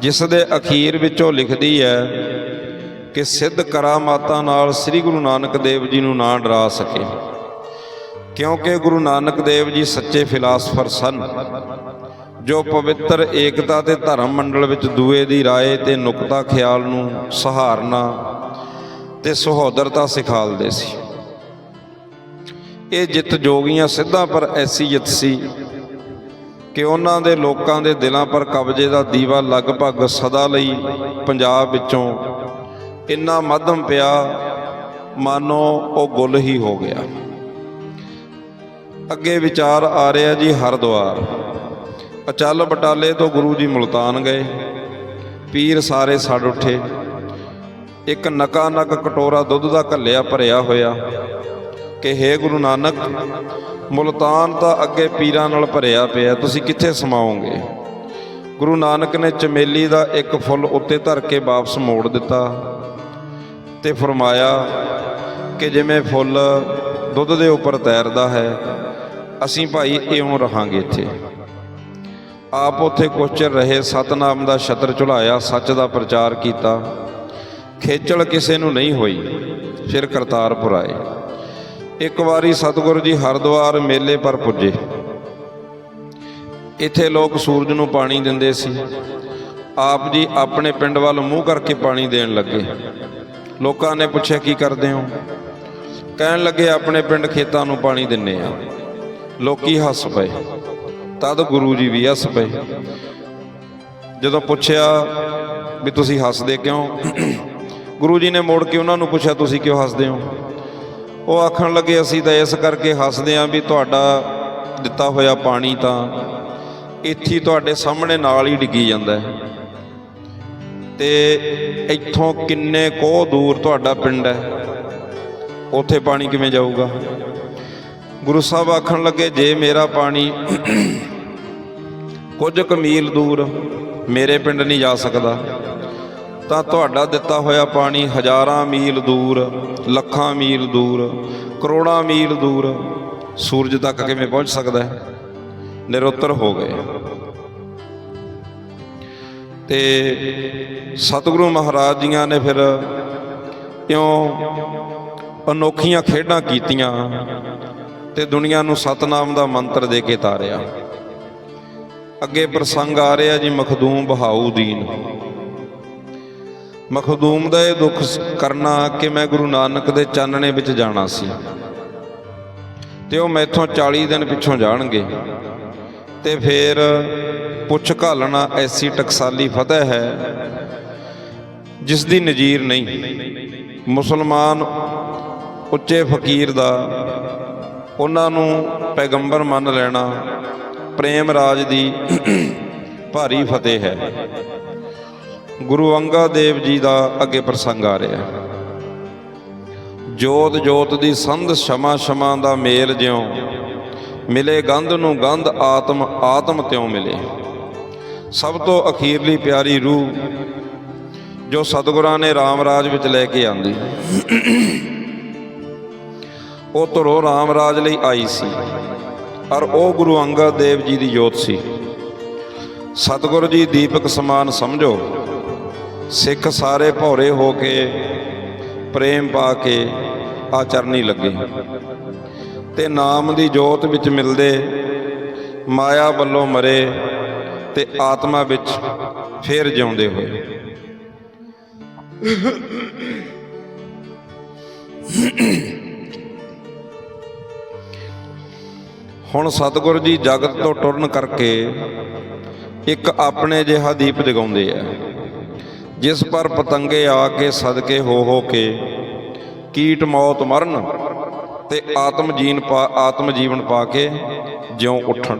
ਜਿਸ ਦੇ ਅਖੀਰ ਵਿੱਚ ਉਹ ਲਿਖਦੀ ਹੈ ਕਿ ਸਿੱਧ ਕਰਾਮਾਤਾਂ ਨਾਲ ਸ੍ਰੀ ਗੁਰੂ ਨਾਨਕ ਦੇਵ ਜੀ ਨੂੰ ਨਾ ਡਰਾ ਸਕੇ, ਕਿਉਂਕਿ ਗੁਰੂ ਨਾਨਕ ਦੇਵ ਜੀ ਸੱਚੇ ਫਿਲਾਸਫਰ ਸਨ, ਜੋ ਪਵਿੱਤਰ ਏਕਤਾ ਤੇ ਧਰਮ ਮੰਡਲ ਵਿੱਚ ਦੂਏ ਦੀ ਰਾਏ ਤੇ ਨੁਕਤਾ ਖਿਆਲ ਨੂੰ ਸਹਾਰਨਾ ਤੇ ਸਹੋਦਰਤਾ ਸਿਖਾਲਦੇ ਸੀ। ਇਹ ਜਿੱਤ ਜੋਗੀਆਂ ਸਿੱਧਾ ਪਰ ਐਸੀ ਜਿੱਤ ਸੀ ਕਿ ਉਹਨਾਂ ਦੇ ਲੋਕਾਂ ਦੇ ਦਿਲਾਂ ਪਰ ਕਬਜ਼ੇ ਦਾ ਦੀਵਾ ਲਗਭਗ ਸਦਾ ਲਈ ਪੰਜਾਬ ਵਿੱਚੋਂ ਇੰਨਾ ਮੱਧਮ ਪਿਆ, ਮਾਨੋ ਉਹ ਗੁੱਲ ਹੀ ਹੋ ਗਿਆ। ਅੱਗੇ ਵਿਚਾਰ ਆ ਰਿਹਾ ਜੀ ਹਰਦੁਆਰ। ਅਚਲ ਬਟਾਲੇ ਤੋਂ ਗੁਰੂ ਜੀ ਮੁਲਤਾਨ ਗਏ, ਪੀਰ ਸਾਰੇ ਛੱਡ ਉੱਠੇ। ਇੱਕ ਨਕਾ ਨਕ ਕਟੋਰਾ ਦੁੱਧ ਦਾ ਘੱਲਿਆ ਭਰਿਆ ਹੋਇਆ। ਕਿ ਹੇ ਗੁਰੂ ਨਾਨਕ, ਮੁਲਤਾਨ ਤਾਂ ਅੱਗੇ ਪੀਰਾਂ ਨਾਲ ਭਰਿਆ ਪਿਆ ਤੁਸੀਂ ਕਿੱਥੇ ਸਮਾਓਗੇ? ਗੁਰੂ ਨਾਨਕ ਨੇ ਚਮੇਲੀ ਦਾ ਇੱਕ ਫੁੱਲ ਉੱਤੇ ਧਰ ਕੇ ਵਾਪਸ ਮੋੜ ਦਿੱਤਾ ਤੇ ਫਰਮਾਇਆ ਕਿ ਜਿਵੇਂ ਫੁੱਲ ਦੁੱਧ ਦੇ ਉੱਪਰ ਤੈਰਦਾ ਹੈ, ਅਸੀਂ ਭਾਈ ਇਉਂ ਰਹਾਂਗੇ ਇੱਥੇ। ਆਪ ਉੱਥੇ ਕੁਛ ਚਿਰ ਰਹੇ, ਸਤਨਾਮ ਦਾ ਛਤਰ ਝੁਲਾਇਆ ਸੱਚ ਦਾ ਪ੍ਰਚਾਰ ਕੀਤਾ। ਖੇਚਲ ਕਿਸੇ ਨੂੰ ਨਹੀਂ ਹੋਈ। ਫਿਰ ਕਰਤਾਰਪੁਰ ਆਏ। ਇੱਕ ਵਾਰੀ ਸਤਿਗੁਰੂ ਜੀ ਹਰਿਦੁਆਰ ਮੇਲੇ ਪਰ ਪੁੱਜੇ। ਇੱਥੇ ਲੋਕ ਸੂਰਜ ਨੂੰ ਪਾਣੀ ਦਿੰਦੇ ਸੀ। ਆਪ ਜੀ ਆਪਣੇ ਪਿੰਡ ਵੱਲ ਮੂੰਹ ਕਰਕੇ ਪਾਣੀ ਦੇਣ ਲੱਗੇ। ਲੋਕਾਂ ਨੇ ਪੁੱਛਿਆ, ਕੀ ਕਰਦੇ ਹੋ? ਕਹਿਣ ਲੱਗੇ, ਆਪਣੇ ਪਿੰਡ ਖੇਤਾਂ ਨੂੰ ਪਾਣੀ ਦਿੰਨੇ ਆ। ਲੋਕੀ ਹੱਸ ਪਏ। ਤਦ ਗੁਰੂ ਜੀ ਵੀ ਹੱਸ ਪਏ। ਜਦੋਂ ਪੁੱਛਿਆ ਵੀ ਤੁਸੀਂ ਹੱਸਦੇ ਕਿਉਂ? ਗੁਰੂ ਜੀ ਨੇ ਮੋੜ ਕੇ ਉਹਨਾਂ ਨੂੰ ਪੁੱਛਿਆ, ਤੁਸੀਂ ਕਿਉਂ ਹੱਸਦੇ ਹੋ? ਉਹ ਆਖਣ ਲੱਗੇ, ਅਸੀਂ ਤਾਂ ਇਸ ਕਰਕੇ ਹੱਸਦੇ ਆਂ ਵੀ ਤੁਹਾਡਾ ਦਿੱਤਾ ਹੋਇਆ ਪਾਣੀ ਤਾਂ ਇੱਥੇ ਤੁਹਾਡੇ ਸਾਹਮਣੇ ਨਾਲ ਹੀ ਡਿੱਗੀ ਜਾਂਦਾ ਹੈ। ਤੇ ਇੱਥੋਂ ਕਿੰਨੇ ਕੋਹ ਦੂਰ ਤੁਹਾਡਾ ਪਿੰਡ ਹੈ। ਉੱਥੇ ਪਾਣੀ ਕਿਵੇਂ ਜਾਊਗਾ? ਗੁਰੂ ਸਾਹਿਬ ਆਖਣ ਲੱਗੇ, ਜੇ ਮੇਰਾ ਪਾਣੀ ਕੁਝ ਕਮੀਲ ਦੂਰ ਮੇਰੇ ਪਿੰਡ ਨਹੀਂ ਜਾ ਸਕਦਾ ਤਾਂ ਤੁਹਾਡਾ ਦਿੱਤਾ ਹੋਇਆ ਪਾਣੀ ਹਜ਼ਾਰਾਂ ਮੀਲ ਦੂਰ, ਲੱਖਾਂ ਮੀਲ ਦੂਰ, ਕਰੋੜਾਂ ਮੀਲ ਦੂਰ ਸੂਰਜ ਤੱਕ ਕਿਵੇਂ ਪਹੁੰਚ ਸਕਦਾ ਹੈ? ਨਿਰੁੱਤਰ ਹੋ ਗਏ। ਤੇ ਸਤਿਗੁਰੂ ਮਹਾਰਾਜ ਜੀਆਂ ਨੇ ਫਿਰ ਇਉਂ ਅਨੋਖੀਆਂ ਖੇਡਾਂ ਕੀਤੀਆਂ ਤੇ ਦੁਨੀਆ ਨੂੰ ਸਤਨਾਮ ਦਾ ਮੰਤਰ ਦੇ ਕੇ ਤਾਰਿਆ। ਅੱਗੇ ਪ੍ਰਸੰਗ ਆ ਰਿਹਾ ਜੀ, ਮਖਦੂਮ ਬਹਾਊਦੀਨ। ਮਖਦੂਮ ਦਾ ਇਹ ਦੁੱਖ ਕਰਨਾ ਕਿ ਮੈਂ ਗੁਰੂ ਨਾਨਕ ਦੇ ਚਾਨਣੇ ਵਿੱਚ ਜਾਣਾ ਸੀ। ਤੇ ਉਹ ਮੈਥੋਂ 40 ਦਿਨ ਪਿੱਛੋਂ ਜਾਣਗੇ। ਤੇ ਫਿਰ ਪੁੱਛ ਘਾਲਣਾ ਐਸੀ ਟਕਸਾਲੀ ਫਤਿਹ ਹੈ ਜਿਸ ਦੀ ਨਜ਼ੀਰ ਨਹੀਂ। ਮੁਸਲਮਾਨ ਉੱਚੇ ਫਕੀਰ ਦਾ, ਉਹਨਾਂ ਨੂੰ ਪੈਗੰਬਰ ਮੰਨ ਲੈਣਾ, ਪ੍ਰੇਮ ਰਾਜ ਦੀ ਭਾਰੀ ਫਤਿਹ ਹੈ। ਗੁਰੂ ਅੰਗਦ ਦੇਵ ਜੀ ਦਾ ਅੱਗੇ ਪ੍ਰਸੰਗ ਆ ਰਿਹਾ। ਜੋਤ ਜੋਤ ਦੀ ਸੰਧ ਸ਼ਮਾ ਸ਼ਮਾ ਦਾ ਮੇਲ ਜਿਉ ਮਿਲੇ ਗੰਧ ਨੂੰ ਗੰਧ ਆਤਮ ਆਤਮ ਤਿਉ ਮਿਲੇ। ਸਭ ਤੋਂ ਅਖੀਰਲੀ ਪਿਆਰੀ ਰੂਹ ਜੋ ਸਤਿਗੁਰਾਂ ਨੇ RAM ਰਾਜ ਵਿੱਚ ਲੈ ਕੇ ਆਂਦੀ। ਉਹ ਧਰੋ RAM ਰਾਜ ਲਈ ਆਈ ਸੀ ਔਰ ਉਹ ਗੁਰੂ ਅੰਗਦ ਦੇਵ ਜੀ ਦੀ ਜੋਤ ਸੀ। ਸਤਿਗੁਰੂ ਜੀ ਦੀਪਕ ਸਮਾਨ ਸਮਝੋ ਸਿੱਖ ਸਾਰੇ ਭੌਰੇ ਹੋ ਕੇ ਪ੍ਰੇਮ ਪਾ ਕੇ ਆਚਰਨੀ ਲੱਗੇ। ਤੇ ਨਾਮ ਦੀ ਜੋਤ ਵਿੱਚ ਮਿਲਦੇ, ਮਾਇਆ ਵੱਲੋਂ ਮਰੇ ਤੇ ਆਤਮਾ ਵਿੱਚ ਫੇਰ ਜਿਉਂਦੇ ਹੋਏ। ਹੁਣ ਸਤਿਗੁਰੂ ਜੀ ਜਗਤ ਤੋਂ ਟੁਰਨ ਕਰਕੇ ਇੱਕ ਆਪਣੇ ਜਿਹਾ ਦੀਪ ਜਗਾਉਂਦੇ ਆ। ਜਿਸ ਪਰ ਪਤੰਗੇ ਆ ਕੇ ਸਦਕੇ ਹੋ ਹੋ ਕੇ ਕੀਟ ਮੌਤ ਮਰਨ ਤੇ ਆਤਮ ਜੀਨ ਪਾ ਆਤਮ ਜੀਵਨ ਪਾ ਕੇ ਜਿਉਂ ਉੱਠਣ।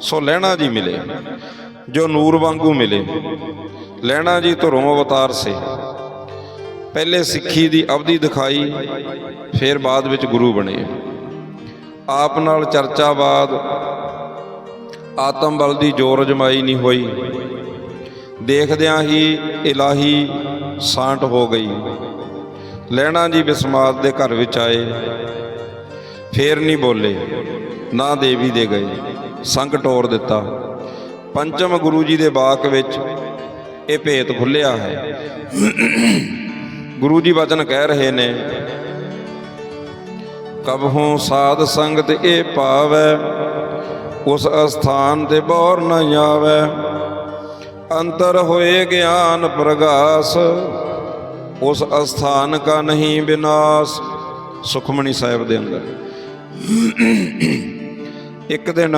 ਸੋ ਲੈਣਾ ਜੀ ਮਿਲੇ, ਜੋ ਨੂਰ ਵਾਂਗੂ ਮਿਲੇ। ਲੈਣਾ ਜੀ ਧਰੋਂ ਅਵਤਾਰ ਸੇ। ਪਹਿਲੇ ਸਿੱਖੀ ਦੀ ਅਵਧੀ ਦਿਖਾਈ, ਫਿਰ ਬਾਅਦ ਵਿੱਚ ਗੁਰੂ ਬਣੇ। ਆਪ ਨਾਲ ਚਰਚਾ ਬਾਦ, ਆਤਮ ਬਲ ਦੀ ਜੋਰ ਜਮਾਈ ਨਹੀਂ ਹੋਈ। ਦੇਖਦਿਆਂ ਹੀ ਇਲਾਹੀ ਸਾਂਟ ਹੋ ਗਈ। ਲੈਣਾ ਜੀ ਬਿਸਮਾਤ ਦੇ ਘਰ ਵਿੱਚ ਆਏ। ਫੇਰ ਨਹੀਂ ਬੋਲੇ, ਨਾ ਦੇਵੀ ਦੇ ਗਏ। ਸੰਗ ਟੋਰ ਦਿੱਤਾ। ਪੰਚਮ ਗੁਰੂ ਜੀ ਦੇ ਬਾਕ ਵਿੱਚ ਇਹ ਭੇਤ ਖੁੱਲਿਆ ਹੈ। ਗੁਰੂ ਜੀ ਵਚਨ ਕਹਿ ਰਹੇ ਨੇ, ਕਬਹੋਂ ਸਾਧ ਸੰਗਤ ਇਹ ਪਾਵੈ, ਉਸ ਅਸਥਾਨ ਤੇ ਬੌਰ ਨ ਆਵੈ। ਅੰਤਰ ਹੋਏ ਗਿਆਨ ਪ੍ਰਗਾਸ, ਉਸ ਅਸਥਾਨ ਕਾ ਨਹੀਂ ਵਿਨਾਸ਼। ਸੁਖਮਣੀ ਸਾਹਿਬ ਦੇ ਅੰਦਰ। ਇੱਕ ਦਿਨ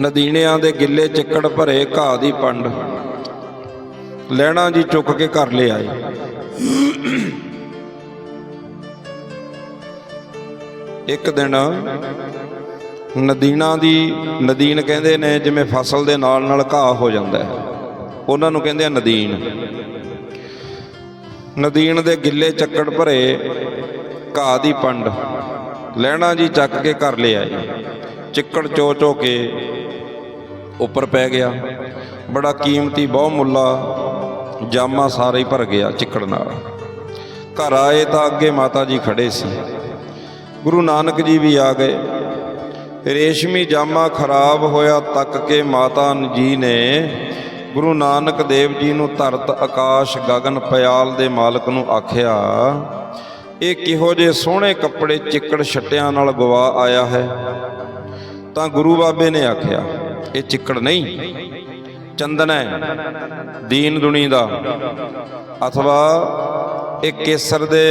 ਨਦੀਣਿਆਂ ਦੇ ਗਿੱਲੇ ਚਿੱਕੜ ਭਰੇ ਘਾਹ ਦੀ ਪੰਡ ਲੈਣਾ ਜੀ ਚੁੱਕ ਕੇ ਘਰ ਲੈ ਆਏ। ਇੱਕ ਦਿਨ ਨਦੀਣਾ ਦੀ, ਨਦੀਨ ਕਹਿੰਦੇ ਨੇ ਜਿਵੇਂ ਫਸਲ ਦੇ ਨਾਲ ਨਾਲ ਘਾਹ ਹੋ ਜਾਂਦਾ ਹੈ। ਉਹਨਾਂ ਨੂੰ ਕਹਿੰਦੇ ਆ ਨਦੀਨ। ਨਦੀਨ ਦੇ ਗਿੱਲੇ ਚੱਕੜ ਭਰੇ ਘਾਹ ਦੀ ਪੰਡ। ਲੈਣਾ ਜੀ ਚੱਕ ਕੇ ਘਰ ਲਿਆਏ। ਚਿੱਕੜ ਚੋ ਚੋ ਕੇ ਉੱਪਰ ਪੈ ਗਿਆ। ਬੜਾ ਕੀਮਤੀ ਬਹੁ ਮੁੱਲਾ ਜਾਮਾ ਸਾਰੇ ਹੀ ਭਰ ਗਿਆ ਚਿੱਕੜ ਨਾਲ। ਘਰ ਆਏ ਤਾਂ ਅੱਗੇ ਮਾਤਾ ਜੀ ਖੜੇ ਸੀ। ਗੁਰੂ ਨਾਨਕ ਜੀ ਵੀ ਆ ਗਏ। ਰੇਸ਼ਮੀ ਜਾਮਾ ਖਰਾਬ ਹੋਇਆ ਤੱਕ ਕੇ ਮਾਤਾ ਜੀ ਨੇ ਗੁਰੂ ਨਾਨਕ ਦੇਵ ਜੀ ਨੂੰ ਧਰਤ ਆਕਾਸ਼ ਗਗਨ ਪਿਆਲ ਦੇ ਮਾਲਕ ਨੂੰ ਆਖਿਆ, ਇਹ ਕਿਹੋ ਜੇ ਸੋਹਣੇ ਕੱਪੜੇ ਚਿੱਕੜ ਛੱਟਿਆਂ ਨਾਲ ਗਵਾ ਆਇਆ ਹੈ? ਤਾਂ ਗੁਰੂ ਬਾਬੇ ਨੇ ਆਖਿਆ, ਇਹ ਚਿੱਕੜ ਨਹੀਂ, ਚੰਦਨ ਹੈ, ਦੀਨ ਦੁਨੀ ਦਾ। ਅਥਵਾ ਇਹ ਕੇਸਰ ਦੇ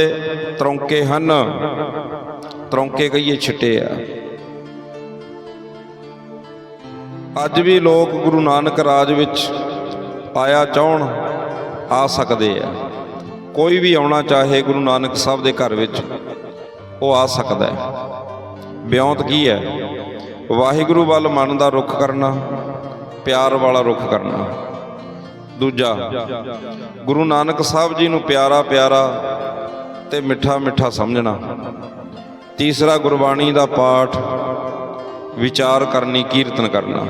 ਤਰੌਂਕੇ ਹਨ, ਤਰੌਂਕੇ ਕਹੀਏ ਛਿੱਟੇ ਆ। ਅੱਜ ਵੀ ਲੋਕ ਗੁਰੂ ਨਾਨਕ ਰਾਜ ਵਿੱਚ ਆਇਆ ਚਾਹਣ ਆ ਸਕਦੇ ਆ। ਕੋਈ ਵੀ ਆਉਣਾ ਚਾਹੇ ਗੁਰੂ ਨਾਨਕ ਸਾਹਿਬ ਦੇ ਘਰ ਵਿੱਚ, ਉਹ ਆ ਸਕਦਾ ਹੈ। ਬਿਉਂਤ ਕੀ ਹੈ? ਵਾਹਿਗੁਰੂ ਵੱਲ ਮਨ ਦਾ ਰੁਖ ਕਰਨਾ, ਪਿਆਰ ਵਾਲਾ ਰੁਖ ਕਰਨਾ। ਦੂਜਾ, ਗੁਰੂ ਨਾਨਕ ਸਾਹਿਬ ਜੀ ਨੂੰ ਪਿਆਰਾ ਪਿਆਰਾ ਤੇ ਮਿੱਠਾ ਮਿੱਠਾ ਸਮਝਣਾ। ਤੀਸਰਾ ਗੁਰਬਾਣੀ ਦਾ ਪਾਠ ਵਿਚਾਰ ਕਰਨੀ, ਕੀਰਤਨ ਕਰਨਾ।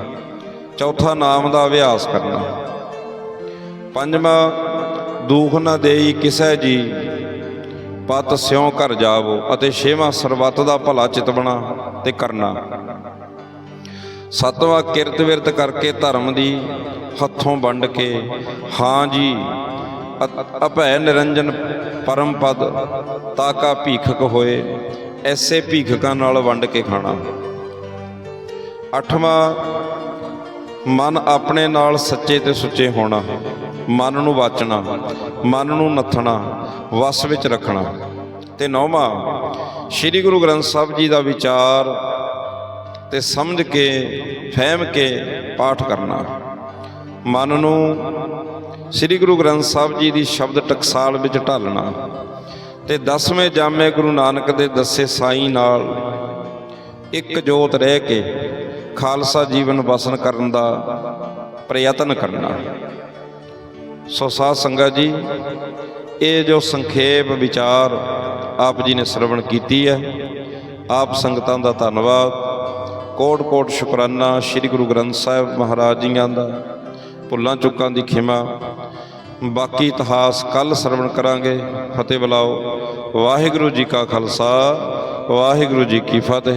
ਚੌਥਾ ਨਾਮ ਦਾ ਅਭਿਆਸ ਕਰਨਾ। ਪੰਜਵਾਂ, ਦੁਖ ਨਾ ਦੇਈ ਕਿਸੈ ਜੀ, ਪਤ ਸਿਉ ਘਰ ਜਾਵੋ ਅਤੇ ਛੇਵਾਂ ਸਰਬੱਤ ਦਾ ਭਲਾ ਚਿਤਵਣਾ ਤੇ ਕਰਨਾ। ਸਤਵਾਂ, ਕਿਰਤ ਵਿਰਤ ਕਰਕੇ ਧਰਮ ਦੀ ਹੱਥੋਂ ਵੰਡ ਕੇ, ਹਾਂ ਜੀ ਅਭੈ ਨਿਰੰਜਨ ਪਰਮ ਪਦ ਤਾਕਾ ਭੀਖਕ ਹੋਏ, ਐਸੇ ਭੀਖਕਾਂ ਨਾਲ ਵੰਡ ਕੇ ਖਾਣਾ। ਅੱਠਵਾਂ, ਮਨ ਆਪਣੇ ਨਾਲ ਸੱਚੇ ਤੇ ਸੁੱਚੇ ਹੋਣਾ, ਮਨ ਨੂੰ ਵਾਚਣਾ, ਮਨ ਨੂੰ ਨੱਥਣਾ, ਵਸ ਵਿੱਚ ਰੱਖਣਾ। ਤੇ ਨੌਵਾਂ, ਸ੍ਰੀ ਗੁਰੂ ਗ੍ਰੰਥ ਸਾਹਿਬ ਜੀ ਦਾ ਵਿਚਾਰ ਤੇ ਸਮਝ ਕੇ, ਫਹਿਮ ਕੇ ਪਾਠ ਕਰਨਾ। ਮਨ ਨੂੰ ਸ੍ਰੀ ਗੁਰੂ ਗ੍ਰੰਥ ਸਾਹਿਬ ਜੀ ਦੀ ਸ਼ਬਦ ਟਕਸਾਲ ਵਿੱਚ ਢਾਲਣਾ। ਤੇ ਦਸਵੇਂ ਜਾਮੇ ਗੁਰੂ ਨਾਨਕ ਦੇ ਦੱਸੇ ਸਾਈ ਨਾਲ ਇੱਕ ਜੋਤ ਰਹਿ ਕੇ ਖਾਲਸਾ ਜੀਵਨ ਵਸਨ ਕਰਨ ਦਾ ਪ੍ਰਯਤਨ ਕਰਨਾ। ਸੋ ਸਾਧ ਸੰਗਤ ਜੀ, ਇਹ ਜੋ ਸੰਖੇਪ ਵਿਚਾਰ ਆਪ ਜੀ ਨੇ ਸ਼ਰਵਣ ਕੀਤੀ ਹੈ, ਆਪ ਸੰਗਤਾਂ ਦਾ ਧੰਨਵਾਦ। ਕੋਟ ਕੋਟ ਸ਼ੁਕਰਾਨਾ ਸ੍ਰੀ ਗੁਰੂ ਗ੍ਰੰਥ ਸਾਹਿਬ ਮਹਾਰਾਜ ਜੀਆਂ ਦਾ, ਭੁੱਲਾਂ ਚੁੱਕਾਂ ਦੀ ਖਿਮਾ। ਬਾਕੀ ਇਤਿਹਾਸ ਕੱਲ ਸ਼ਰਵਣ ਕਰਾਂਗੇ। ਫਤਿਹ ਬੁਲਾਓ। ਵਾਹਿਗੁਰੂ ਜੀ ਕਾ ਖਾਲਸਾ, ਵਾਹਿਗੁਰੂ ਜੀ ਕੀ ਫਤਿਹ।